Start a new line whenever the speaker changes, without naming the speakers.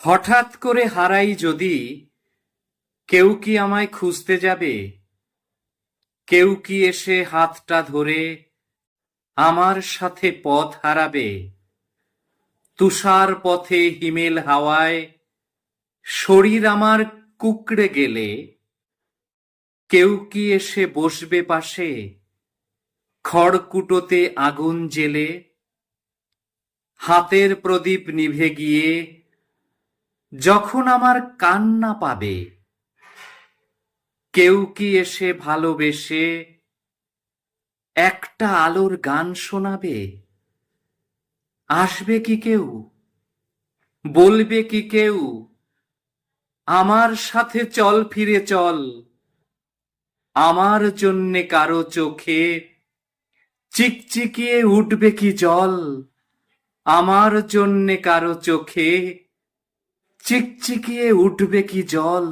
হঠাৎ করে হারাই যদি, কেউ কি আমায় খুঁজতে যাবে? কেউ কি এসে হাতটা ধরে আমার সাথে পথ হারাবে? তুষার পথে হিমেল হাওয়ায় শরীর আমার কুকড়ে গেলে, কেউ কি এসে বসবে পাশে? খড়কুটোতে আগুন জেলে, হাতের প্রদীপ নিভে গিয়ে যখন আমার কান্না পাবে, কেউ কি এসে ভালোবেসে একটা আলোর গান শোনাবে? আসবে কি কেউ? বলবে কি কেউ? আমার সাথে চল ফিরে চল। আমার জন্যে কারও চোখে চিকচিকিয়ে উঠবে কি জল? আমার জন্যে কারও চোখে চিকচিকিয়ে উঠবে কি জল?